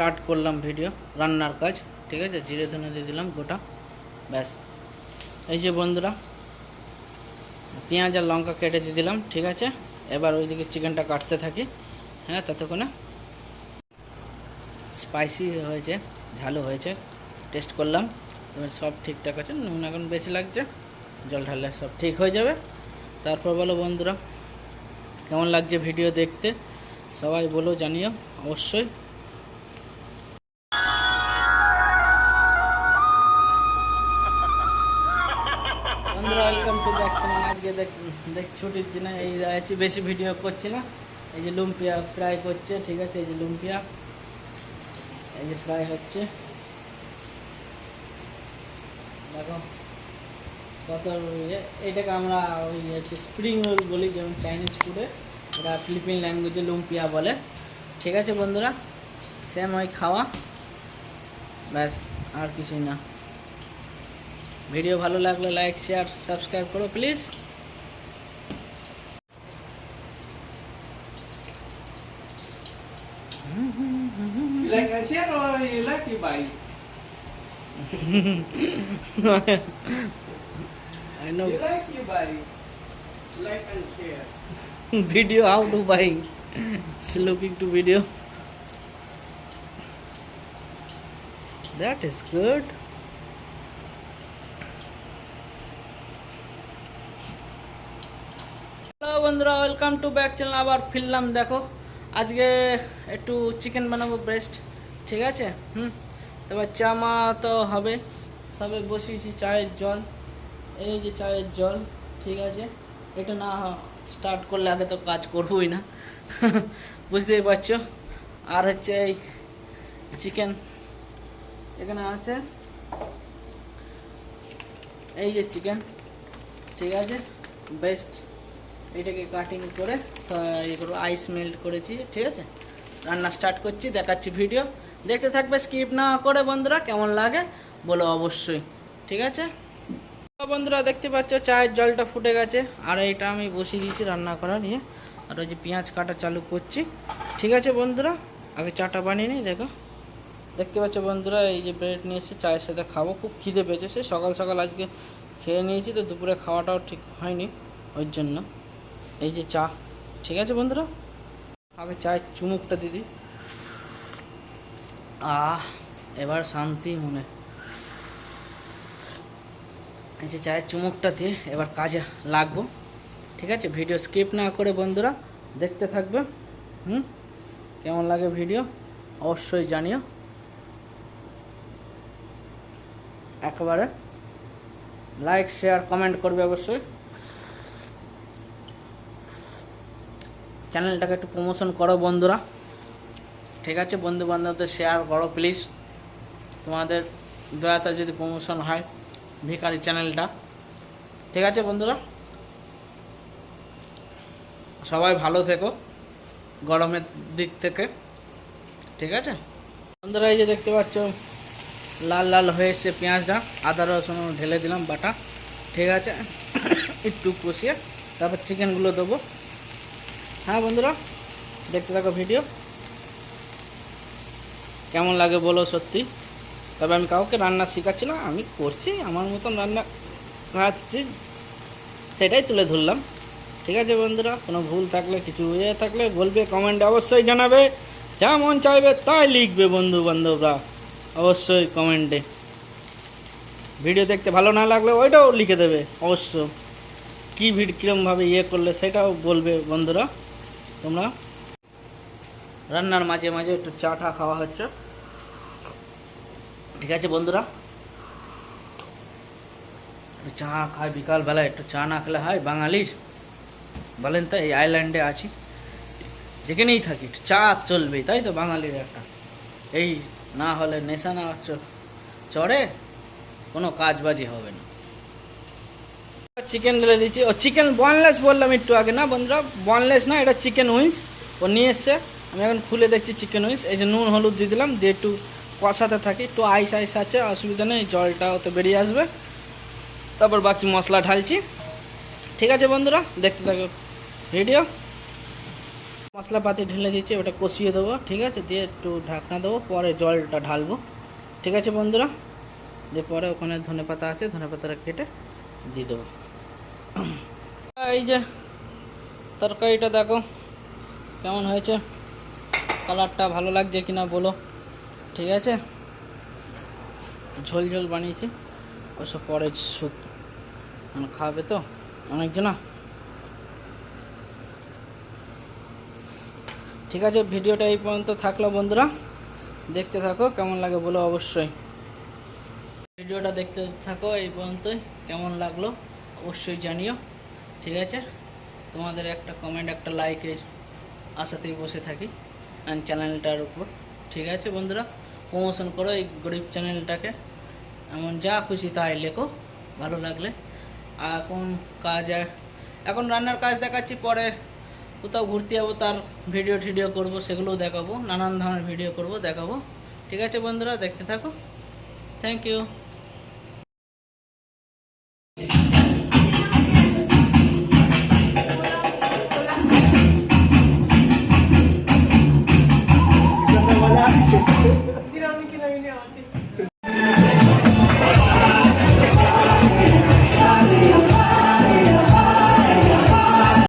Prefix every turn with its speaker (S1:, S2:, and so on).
S1: Start করলাম video রান্নার কাজ, ঠিক আছে? জিরে ধনে দিয়ে দিলাম গোটা, ব্যাস। এই যে বন্ধুরা, পেঁয়াজ আর লঙ্কা কেটে দিয়ে দিলাম, ঠিক আছে? এবার ওইদিকে চিকেনটা কাটতে থাকি হ্যাঁ ততক্ষণে। স্পাইসি হয়েছে, ঝালও হয়েছে টেস্ট করলাম। এবার সব ঠিকঠাক আছে, নুন এখন বেশি লাগছে, জল ঢাললে সব ঠিক হয়ে যাবে। তারপর বলো বন্ধুরা, কেমন লাগছে ভিডিও দেখতে? সবাই বলো, জানিও, অবশ্যই। বন্ধুরা ওয়েলকাম টু ব্যাক চ্যানেল আজকে দেখ দেখ, ছুটির দিনে এই আছি, বেশি ভিডিও করছি না। এই যে লুম্পিয়া ফ্রাই করছে, ঠিক আছে? এই যে লুম্পিয়া। এই যে ফ্রাই হচ্ছে। দেখো, কত এটাকে আমরা ওই হচ্ছে স্প্রিং রোল বলি, যেমন চাইনিজ ফুডে এটা ফিলিপিন ল্যাঙ্গুয়েজে লুম্পিয়া বলে। ঠিক আছে বন্ধুরা? সেম ওই খাওয়া। ব্যাস, আর কিছুই না। ভিডিও ভালো লাগলে লাইক শেয়ার সাবস্ক্রাইব করো please
S2: You like a share or you like to buy?
S1: I know
S2: You like you buy. Like and share.
S1: video how to buy. It's looking to video. That is good. বন্ধুরা welcome to back channel আবার ফিরলাম, দেখো। আজকে একটু chicken বানাবো breast ঠিক আছে? হুম? তারপর চামা তো হবে সবে বসিয়েছি চায়ের জল। এই যে চায়ের জল, ঠিক আছে? এটা না স্টার্ট করলে আগে তো কাজ করবোই না। বুঝতেই পারছ? আর হচ্ছে এই চিকেন এখানে আছে। এই যে চিকেন ঠিক আছে? বেস্ট এটাকে কাটিং করে ইয়ে করব আইস মেল্ট করেছি, ঠিক আছে? রান্না স্টার্ট করছি, দেখাচ্ছি ভিডিও দেখতে থাকবে স্কিপ না করে বন্ধুরা, কেমন লাগে বলো অবশ্যই, ঠিক আছে? বন্ধুরা, দেখতে পাচ্ছ, চায়ের জলটা ফুটে গেছে, আর এটা আমি বসিয়ে দিয়েছি রান্না করার নিয়ে। আর ওই যে পেঁয়াজ কাটা চালু করছি, ঠিক আছে বন্ধুরা? আগে চাটা বানিয়ে নিই, দেখো। দেখতে পাচ্ছ বন্ধুরা, এই যে ব্রেড নিয়ে এসে চায়ের সাথে খাব, খুব খিদে পেয়েছে। সে সকাল সকাল আজকে খেয়ে নিয়েছি, তো দুপুরে খাওয়াটাও ঠিক হয়নি, ওই জন্য। এই যে চা, ঠিক আছে বন্ধুরা? আগে চায়ের চুমুকটা দিদি আহ, এবার শান্তি মনে। এই যে চায়ের চুমুকটা দিয়ে এবার কাজে লাগবো। ঠিক আছে? ভিডিও স্কিপ না করে বন্ধুরা দেখতে থাকবে। হুম? কেমন লাগে ভিডিও? অবশ্যই জানিও। একেবারে লাইক শেয়ার কমেন্ট করবে অবশ্যই। চ্যানেলটাকে একটু প্রমোশন করো বন্ধুরা। ঠিক আছে বন্ধু বান্ধবদের শেয়ার করো প্লিজ তোমাদের দয়াতে যদি প্রমোশন হয় ভিকারি চ্যানেলটা। ঠিক আছে, বন্ধুরা? সবাই ভালো থেকো, গরমের দিক থেকে। ঠিক আছে? বন্ধুরা, এই যে দেখতে পাচ্ছ, লাল লাল হয়ে এসছে পেঁয়াজটা। আদা, রসুন ঢেলে দিলাম, বাটা। ঠিক আছে? একটু কষিয়ে তারপর চিকেনগুলো দেবো। হ্যাঁ বন্ধুরা, দেখতে থাকো ভিডিও কেমন লাগে বলো সত্যি? তবে আমি কাউকে রান্না শেখাচ্ছি না, আমি করছি, আমার মতন রান্না খাচ্ছি, সেটাই তুলে ধরলাম। ঠিক আছে বন্ধুরা, কোনো ভুল থাকলে, কিছু ইয়ে থাকলে বলবে কমেন্টে অবশ্যই জানাবে। যা মন চাইবে, তাই লিখবে বন্ধু বান্ধবরা অবশ্যই কমেন্টে ভিডিও দেখতে ভালো না লাগলে ওইটাও লিখে দেবে, অবশ্য। কী ভিড, কীরমভাবে ইয়ে করলে, সেটাও বলবে বন্ধুরা। তোমরা? রান্নার মাঝে মাঝে একটু চা টা খাওয়া হচ্ছে। ঠিক আছে বন্ধুরা? চা খাই বিকালবেলা একটু চা না খেলে হয়। বাঙালির বলেন তো এই আইল্যান্ডে আছি। যেখানেই থাকি চা চলবেই, তাই তো বাঙালির একটা? এই না হলে নেশা না চড়ে, কোনো কাজবাজি হবে না। চিকেন ঢেলে দিচ্ছি ও চিকেন বনলেস বললাম একটু আগে, না বন্ধুরা? বনলেস না, এটা চিকেন উইংস ও নিয়ে এসছে। আমি এখন খুলে দেখছি চিকেন উইংস এই যে নুন, হলুদ দিয়ে দিলাম, দিয়ে একটু কষাতে থাকি। একটু আইস আইস আছে, অসুবিধা নেই, জলটা ওতে বেরিয়ে আসবে। তারপর বাকি মশলা ঢালছি। ঠিক আছে বন্ধুরা, দেখতে থাকো। ভিডিও মশলাপাতি ঢেলে দিচ্ছি ওটা কষিয়ে দেবো। ঠিক আছে, দিয়ে একটু ঢাকনা দেবো, পরে জলটা ঢালবো। ঠিক আছে বন্ধুরা? দিয়ে পরে ওখানে ধনে পাতা আছে ধনে পাতাটা কেটে দিয়ে দেবো। এই যে, তরকারিটা দেখো কেমন হয়েছে। কালারটা ভালো লাগছে কিনা বলো। ঠিক আছে? ঝোল ঝোল বানিয়েছি। ওসব পরে সুপ মানে খাবে তো অনেকজনা। ঠিক আছে, ভিডিওটা এই পর্যন্ত থাকল বন্ধুরা। দেখতে থাকো, কেমন লাগে বলো অবশ্যই। ভিডিওটা দেখতে থাকো এই পর্যন্তই, কেমন লাগল? অবশ্যই জানিও, ঠিক আছে? তোমাদের একটা কমেন্ট একটা লাইকের আশাতেই বসে থাকি চ্যানেলটার উপর, ঠিক আছে বন্ধুরা? প্রমোশন করো এই গরিব চ্যানেলটাকে এমন যা খুশি তাই লেখো, ভালো লাগলে। এখন কাজ, এখন রান্নার কাজ দেখাচ্ছি, পরে কোথাও ঘুরতে যাব, তার ভিডিও টিডিও করব, সেগুলোও দেখাবো, নানান ধরনের ভিডিও করব, দেখাবো। ঠিক আছে বন্ধুরা? দেখতে থাকো। Thank you